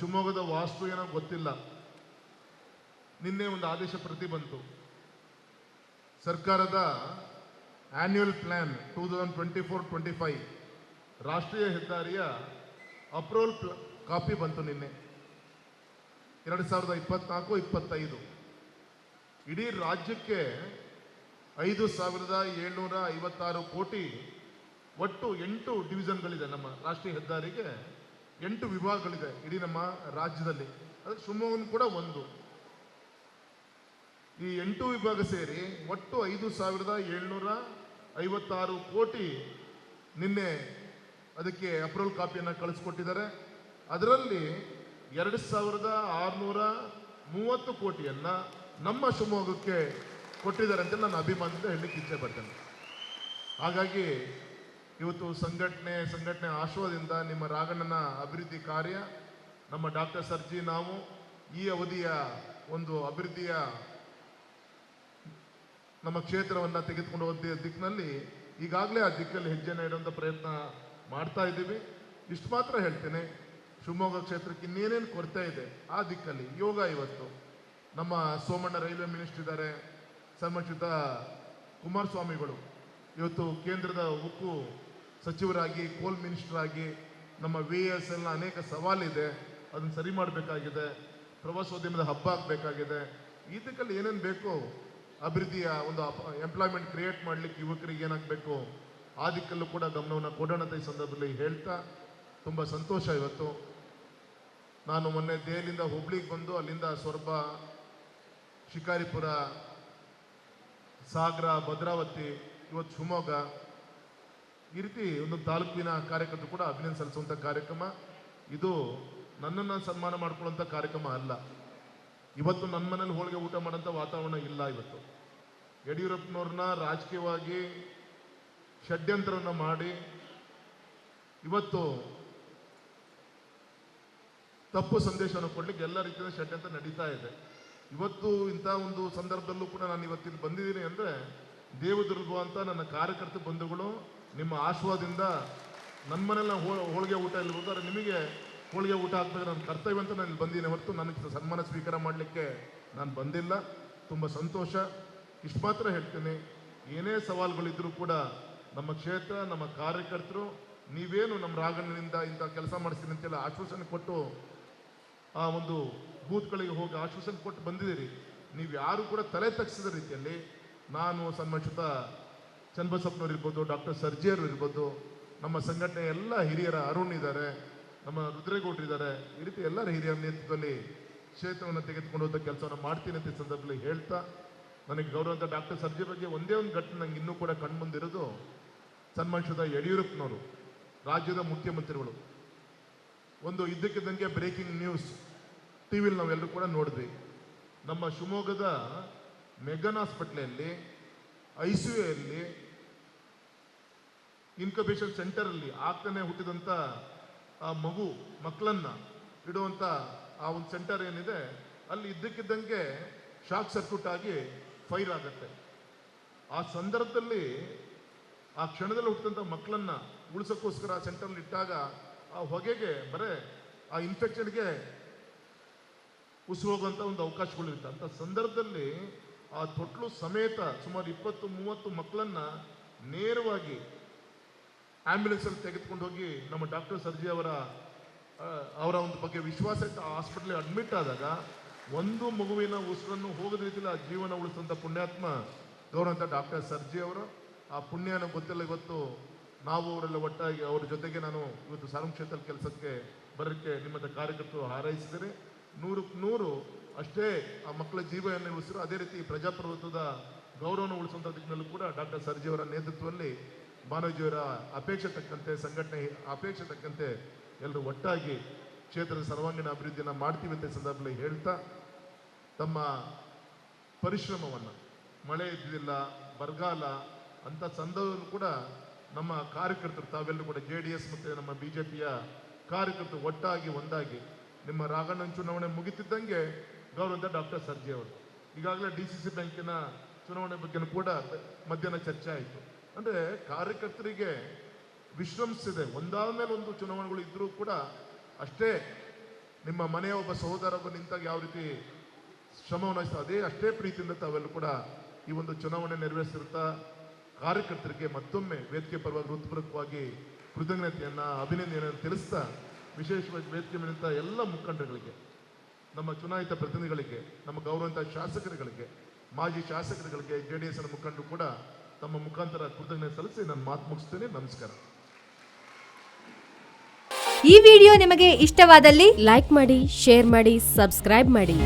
ಶಿವಮೊಗ್ಗದ ವಾಸ್ತು ಏನೋ ಗೊತ್ತಿಲ್ಲ. ನಿನ್ನೆ ಒಂದು ಆದೇಶ ಪ್ರತಿ ಬಂತು. ಸರ್ಕಾರದ annual plan two thousand twenty four twenty five ರಾಷ್ಟ್ರೀಯ ಹೆದ್ದಾರಿಯ ಅಪ್ರೂವಲ್ ಕಾಪಿ ಬಂತು ನಿನ್ನೆ. ಎರಡು ಸಾವಿರದ ಇಪ್ಪತ್ನಾಲ್ಕು, ಇಪ್ಪತ್ತೈದು. ಇಡೀ ರಾಜ್ಯಕ್ಕೆ ಐದು ಸಾವಿರದ ಏಳ್ನೂರ ಐವತ್ತಾರು ಕೋಟಿ ಒಟ್ಟು ಎಂಟು ಡಿವಿಷನ್ಗಳಿದೆ ನಮ್ಮ ರಾಷ್ಟ್ರೀಯ ಹೆದ್ದಾರಿಗೆ. ಎಂಟು ವಿಭಾಗಗಳಿದೆ ಇಡೀ ನಮ್ಮ ರಾಜ್ಯದಲ್ಲಿ. ಅದು ಶಿವಮೊಗ್ಗನ ಕೂಡ ಒಂದು. ಈ ಎಂಟು ವಿಭಾಗ ಸೇರಿ ಒಟ್ಟು ಐದು ಸಾವಿರದ ಏಳ್ನೂರ ಐವತ್ತಾರು ಕೋಟಿ ನಿನ್ನೆ ಅದಕ್ಕೆ ಅಪ್ರೂವಲ್ ಕಾಪಿಯನ್ನು ಕಳಿಸ್ಕೊಟ್ಟಿದ್ದಾರೆ. ಅದರಲ್ಲಿ ಎರಡು ಸಾವಿರದ ಆರುನೂರ ಮೂವತ್ತು ಕೋಟಿಯನ್ನ ನಮ್ಮ ಶಿವಮೊಗ್ಗಕ್ಕೆ ಕೊಟ್ಟಿದ್ದಾರೆ ಅಂತ ನಾನು ಅಭಿಮಾನದಿಂದ ಹೇಳಲಿಕ್ಕೆ ಇಚ್ಛೆ ಪಡ್ತೇನೆ. ಹಾಗಾಗಿ ಇವತ್ತು ಸಂಘಟನೆ ಸಂಘಟನೆ ಆಶ್ರಯದಿಂದ ನಿಮ್ಮ ರಾಗಣ್ಣನ ಅಭಿವೃದ್ಧಿ ಕಾರ್ಯ, ನಮ್ಮ ಡಾಕ್ಟರ್ ಸರ್ಜಿ ನಾವು ಈ ಅವಧಿಯ ಒಂದು ಅಭಿವೃದ್ಧಿಯ ನಮ್ಮ ಕ್ಷೇತ್ರವನ್ನು ತೆಗೆದುಕೊಂಡು ಹೋದ ದಿಕ್ಕಿನಲ್ಲಿ ಈಗಾಗಲೇ ಆ ದಿಕ್ಕಲ್ಲಿ ಹೆಜ್ಜೆನ ಇಡುವಂಥ ಪ್ರಯತ್ನ ಮಾಡ್ತಾ ಇದ್ದೀವಿ. ಇಷ್ಟು ಮಾತ್ರ ಹೇಳ್ತೇನೆ. ಶಿವಮೊಗ್ಗ ಕ್ಷೇತ್ರಕ್ಕೆ ಇನ್ನೇನೇನು ಕೊರತೆ ಇದೆ ಆ ದಿಕ್ಕಲ್ಲಿ? ಯೋಗ ಇವತ್ತು. ನಮ್ಮ ಸೋಮಣ್ಣ ರೈಲ್ವೆ ಮಿನಿಸ್ಟರ್ ಇದ್ದಾರೆ ಸನ್ಮಾನಿತ ಕುಮಾರಸ್ವಾಮಿಗಳು. ಇವತ್ತು ಕೇಂದ್ರದ ಉಕ್ಕು ಸಚಿವರಾಗಿ ಕೋಲ್ ಮಿನಿಸ್ಟರ್ ಆಗಿ ನಮ್ಮ ವಿ ಎಸ್ ಎಲ್ಲ ಅನೇಕ ಸವಾಲಿದೆ. ಅದನ್ನು ಸರಿ ಮಾಡಬೇಕಾಗಿದೆ. ಪ್ರವಾಸೋದ್ಯಮದ ಹಬ್ಬ ಆಗಬೇಕಾಗಿದೆ. ಇದಕ್ಕಲ್ಲಿ ದಿಕ್ಕಲ್ಲಿ ಏನೇನು ಬೇಕು ಅಭಿವೃದ್ಧಿಯ ಒಂದು ಎಂಪ್ಲಾಯ್ಮೆಂಟ್ ಕ್ರಿಯೇಟ್ ಮಾಡಲಿಕ್ಕೆ ಯುವಕರಿಗೆ ಏನಾಗಬೇಕು ಆ ದಿಕ್ಕಲ್ಲೂ ಕೂಡ ಗಮನವನ್ನು ಕೊಡೋಣ ಈ ಸಂದರ್ಭದಲ್ಲಿ ಹೇಳ್ತಾ ತುಂಬ ಸಂತೋಷ ಇವತ್ತು. ನಾನು ಮೊನ್ನೆ ದೆಹಲಿಯಿಂದ ಹುಬ್ಳಿಗೆ ಬಂದು ಅಲ್ಲಿಂದ ಸ್ವರ್ಬ ಶಿಕಾರಿಪುರ, ಸಾಗರ, ಭದ್ರಾವತಿ, ಇವತ್ತು ಶಿವಮೊಗ್ಗ ಈ ರೀತಿ ಒಂದು ತಾಲೂಕಿನ ಕಾರ್ಯಕರ್ತರು ಕೂಡ ಅಭಿನಂದನೆ ಸಲ್ಲಿಸುವಂಥ ಕಾರ್ಯಕ್ರಮ. ಇದು ನನ್ನನ್ನು ಸನ್ಮಾನ ಮಾಡ್ಕೊಳ್ಳುವಂಥ ಕಾರ್ಯಕ್ರಮ ಅಲ್ಲ. ಇವತ್ತು ನನ್ನ ಮನೇಲಿ ಹೋಳಿಗೆ ಊಟ ಮಾಡೋಂಥ ವಾತಾವರಣ ಇಲ್ಲ ಇವತ್ತು. ಯಡಿಯೂರಪ್ಪನವ್ರನ್ನ ರಾಜಕೀಯವಾಗಿ ಷಡ್ಯಂತ್ರವನ್ನು ಮಾಡಿ ಇವತ್ತು ತಪ್ಪು ಸಂದೇಶವನ್ನು ಕೊಡ್ಲಿಕ್ಕೆ ಎಲ್ಲ ರೀತಿಯ ಷಡ್ಯಂತ್ರ ನಡೀತಾ ಇದೆ. ಇವತ್ತು ಇಂಥ ಒಂದು ಸಂದರ್ಭದಲ್ಲೂ ಕೂಡ ನಾನು ಇವತ್ತಿಲ್ಲಿ ಬಂದಿದ್ದೀನಿ ಅಂದರೆ ದೇವದುರ್ಗ ಅಂತ ನನ್ನ ಕಾರ್ಯಕರ್ತ ಬಂಧುಗಳು ನಿಮ್ಮ ಆಶ್ವಾದಿಂದ ನನ್ನ ಮನೇಲಿ ನಾವು ಹೋಳಿಗೆ ಊಟ ಇಲ್ಲಿ ಹೋದರೆ ನಿಮಗೆ ಹೋಳಿಗೆ ಊಟ ಹಾಕ್ಬೇಕು ನನ್ನ ಕರ್ತವ್ಯ ಅಂತ ನಾನು ಇಲ್ಲಿ ಬಂದಿದ್ದೀನಿ. ಹೊರತು ನನಗೆ ಸನ್ಮಾನ ಸ್ವೀಕಾರ ಮಾಡಲಿಕ್ಕೆ ನಾನು ಬಂದಿಲ್ಲ. ತುಂಬ ಸಂತೋಷ. ಇಷ್ಟು ಮಾತ್ರ ಹೇಳ್ತೀನಿ. ಏನೇ ಸವಾಲುಗಳಿದ್ದರೂ ಕೂಡ ನಮ್ಮ ಕ್ಷೇತ್ರ, ನಮ್ಮ ಕಾರ್ಯಕರ್ತರು, ನೀವೇನು ನಮ್ಮ ರಾಗಣ್ಣನಿಂದ ಇಂಥ ಕೆಲಸ ಮಾಡಿಸ್ತೀನಿ ಅಂತೆಲ್ಲ ಆಶ್ವಾಸನೆ ಕೊಟ್ಟು ಆ ಒಂದು ಬೂತ್ಗಳಿಗೆ ಹೋಗಿ ಆಶ್ವಾಸನೆ ಕೊಟ್ಟು ಬಂದಿದ್ದೀರಿ. ನೀವು ಯಾರು ಕೂಡ ತಲೆ ತಗ್ಸಿದ ರೀತಿಯಲ್ಲಿ ನಾನು ಸನ್ಮಾನಿತ ಚನ್ನಬಸಪ್ಪನವ್ರು ಇರ್ಬೋದು ಡಾಕ್ಟರ್ ಸರ್ಜಿಯರು ಇರ್ಬೋದು ನಮ್ಮ ಸಂಘಟನೆ ಎಲ್ಲ ಹಿರಿಯರ ಅರುಣ್ ಇದ್ದಾರೆ, ನಮ್ಮ ರುದ್ರೇಗೌಡ್ರು ಇದ್ದಾರೆ, ಈ ರೀತಿ ಎಲ್ಲರ ಹಿರಿಯರ ನೇತೃತ್ವದಲ್ಲಿ ಕ್ಷೇತ್ರವನ್ನು ತೆಗೆದುಕೊಂಡು ಹೋದ ಕೆಲಸವನ್ನು ಮಾಡ್ತೀನಿ ಅಂತ ಸಂದರ್ಭದಲ್ಲಿ ಹೇಳ್ತಾ, ನನಗೆ ಗೌರವಂತ ಡಾಕ್ಟರ್ ಸರ್ಜಿ ಬಗ್ಗೆ ಒಂದೇ ಒಂದು ಘಟನೆ ನಂಗೆ ಇನ್ನೂ ಕೂಡ ಕಣ್ಮುಂದಿರೋದು ಸನ್ಮಾನಿಸಿದ ಯಡಿಯೂರಪ್ಪನವರು, ರಾಜ್ಯದ ಮುಖ್ಯಮಂತ್ರಿಗಳು. ಒಂದು ಇದ್ದಕ್ಕಿದ್ದಂಗೆ ಬ್ರೇಕಿಂಗ್ ನ್ಯೂಸ್ ಟಿ ವಿಲಿ ನಾವೆಲ್ಲರೂ ಕೂಡ ನೋಡಿದ್ವಿ. ನಮ್ಮ ಶಿವಮೊಗ್ಗದ ಮೆಗನ್ ಹಾಸ್ಪಿಟ್ಲಲ್ಲಿ, ಐ ಸಿ ಯುಯಲ್ಲಿ ಇನ್ಕಬೇಷನ್ ಸೆಂಟರಲ್ಲಿ ಆಗ್ತಾನೆ ಆ ಮಗು, ಮಕ್ಕಳನ್ನ ಇಡುವಂಥ ಆ ಒಂದು ಸೆಂಟರ್ ಏನಿದೆ, ಅಲ್ಲಿ ಇದ್ದಕ್ಕಿದ್ದಂಗೆ ಶಾಕ್ ಸರ್ಕ್ಯೂಟ್ ಆಗಿ ಫೈರ್ ಆಗುತ್ತೆ. ಆ ಸಂದರ್ಭದಲ್ಲಿ ಆ ಕ್ಷಣದಲ್ಲಿ ಹುಟ್ಟಿದಂಥ ಮಕ್ಕಳನ್ನ ಉಳಿಸೋಕ್ಕೋಸ್ಕರ ಆ ಸೆಂಟರ್ಲಿ ಇಟ್ಟಾಗ ಆ ಹೊಗೆಗೆ ಬರೇ ಆ ಇನ್ಫೆಕ್ಷನ್ಗೆ ಉಸಿರೋಗುವಂಥ ಒಂದು ಅವಕಾಶಗಳಿರುತ್ತೆ ಅಂತ ಸಂದರ್ಭದಲ್ಲಿ ಆ ತೊಟ್ಲು ಸಮೇತ ಸುಮಾರು ಇಪ್ಪತ್ತು, ಮೂವತ್ತು ಮಕ್ಕಳನ್ನ ನೇರವಾಗಿ ಆಂಬ್ಯುಲೆನ್ಸಲ್ಲಿ ತೆಗೆದುಕೊಂಡು ಹೋಗಿ ನಮ್ಮ ಡಾಕ್ಟರ್ ಸರ್ಜಿ ಅವರ ಅವರ ಒಂದು ಬಗ್ಗೆ ವಿಶ್ವಾಸ ಇಟ್ಟು ಅಡ್ಮಿಟ್ ಆದಾಗ ಒಂದು ಮಗುವಿನ ಉಸಿರನ್ನು ಹೋಗದ ರೀತಿಯಲ್ಲಿ ಆ ಜೀವನ ಉಳಿಸಿದಂಥ ಪುಣ್ಯಾತ್ಮ ಗೌರವಂತ ಡಾಕ್ಟರ್ ಸರ್ಜಿ ಅವರು, ಆ ಪುಣ್ಯನ ಗೊತ್ತಿಲ್ಲ ಇವತ್ತು ನಾವು ಅವರೆಲ್ಲ ಒಟ್ಟಾಗಿ ಅವ್ರ ಜೊತೆಗೆ ನಾನು ಇವತ್ತು ಕ್ಷೇತ್ರದ ಕೆಲಸಕ್ಕೆ ಬರೋಕ್ಕೆ ನಿಮ್ಮದ ಕಾರ್ಯಕರ್ತರು ಹಾರೈಸಿದರೆ ನೂರಕ್ಕೆ ನೂರು ಅಷ್ಟೇ ಆ ಮಕ್ಕಳ ಜೀವನ ಉಳಿಸಿದ್ರು ಅದೇ ರೀತಿ ಪ್ರಜಾಪ್ರಭುತ್ವದ ಗೌರವನ ಉಳಿಸುವಂಥ ದಿಕ್ಕಿನಲ್ಲೂ ಕೂಡ ಡಾಕ್ಟರ್ ಸರ್ಜಿ ಅವರ ನೇತೃತ್ವದಲ್ಲಿ ಮಾನವಜಿಯವರ ಅಪೇಕ್ಷೆ ತಕ್ಕಂತೆ ಸಂಘಟನೆ ಅಪೇಕ್ಷೆ ತಕ್ಕಂತೆ ಎಲ್ಲರೂ ಒಟ್ಟಾಗಿ ಕ್ಷೇತ್ರದ ಸರ್ವಾಂಗೀಣ ಅಭಿವೃದ್ಧಿಯನ್ನು ಮಾಡ್ತೀವಿ ಅಂತ ಸಂದರ್ಭದಲ್ಲಿ ಹೇಳ್ತಾ, ತಮ್ಮ ಪರಿಶ್ರಮವನ್ನು, ಮಳೆ ಇದ್ದಿಲ್ಲ ಬರಗಾಲ, ಅಂತ ಸಂದರ್ಭದಲ್ಲೂ ಕೂಡ ನಮ್ಮ ಕಾರ್ಯಕರ್ತರು, ತಾವೆಲ್ಲರೂ ಕೂಡ ಜೆ ಡಿ ಎಸ್ ಮತ್ತು ನಮ್ಮ ಬಿ ಜೆ ಪಿಯ ಕಾರ್ಯಕರ್ತರು ಒಟ್ಟಾಗಿ, ಒಂದಾಗಿ ನಿಮ್ಮ ರಾಘಣ್ಣ ಚುನಾವಣೆ ಮುಗಿತಿದ್ದಂಗೆ ಗೌರವಂತ ಡಾಕ್ಟರ್ ಸರ್ಜಿ ಅವರು. ಈಗಾಗಲೇ ಡಿ ಸಿ ಸಿ ಬ್ಯಾಂಕಿನ ಚುನಾವಣೆ ಬಗ್ಗೆಯೂ ಕೂಡ ಮಧ್ಯಾಹ್ನ ಚರ್ಚೆ ಆಯಿತು. ಅಂದರೆ ಕಾರ್ಯಕರ್ತರಿಗೆ ವಿಶ್ರಮಿಸಿದೆ. ಒಂದಾದ ಮೇಲೆ ಒಂದು ಚುನಾವಣೆಗಳು ಇದ್ದರೂ ಕೂಡ ಅಷ್ಟೇ ನಿಮ್ಮ ಮನೆಯ ಒಬ್ಬ ಸಹೋದರ ಒಬ್ಬ ನಿಂತಾಗ ಯಾವ ರೀತಿ ಶ್ರಮವನ್ನು ಅದೇ ಅಷ್ಟೇ ಪ್ರೀತಿಯಿಂದ ತಾವೆಲ್ಲ ಕೂಡ ಈ ಒಂದು ಚುನಾವಣೆ ನೆರವೇರಿಸಿರುತ್ತಾ ಕಾರ್ಯಕರ್ತರಿಗೆ ಮತ್ತೊಮ್ಮೆ ವೇದಿಕೆ ಪರವಾಗಿ ಹೃತ್ಪೂರ್ವಕವಾಗಿ ಕೃತಜ್ಞತೆಯನ್ನು, ಅಭಿನಂದನೆಯನ್ನು ತಿಳಿಸ್ತಾ ವಿಶೇಷವಾಗಿ ವೇದಿಕೆ ಮೇಲಿಂತ ಎಲ್ಲ ಮುಖಂಡಗಳಿಗೆ ನಮ್ಮ ಚುನಾಯಿತ ಪ್ರತಿನಿಧಿಗಳಿಗೆ, ನಮ್ಮ ಗೌರವಂತ ಶಾಸಕರುಗಳಿಗೆ, ಮಾಜಿ ಶಾಸಕರುಗಳಿಗೆ ಜೆ ಡಿ ಎಸ್ನ ಮುಖಂಡರು ಕೂಡ ತಮ್ಮ ಮುಖಾಂತರ ಕೃತಜ್ಞತೆ ಸಲ್ಲಿಸಿ ನಾನು ಮಾತು ಮುಗಿಸ್ತೇನೆ. ನಮಸ್ಕಾರ. ಈ ವಿಡಿಯೋ ನಿಮಗೆ ಇಷ್ಟವಾದಲ್ಲಿ ಲೈಕ್ ಮಾಡಿ, ಶೇರ್ ಮಾಡಿ, ಸಬ್ಸ್ಕ್ರೈಬ್ ಮಾಡಿ.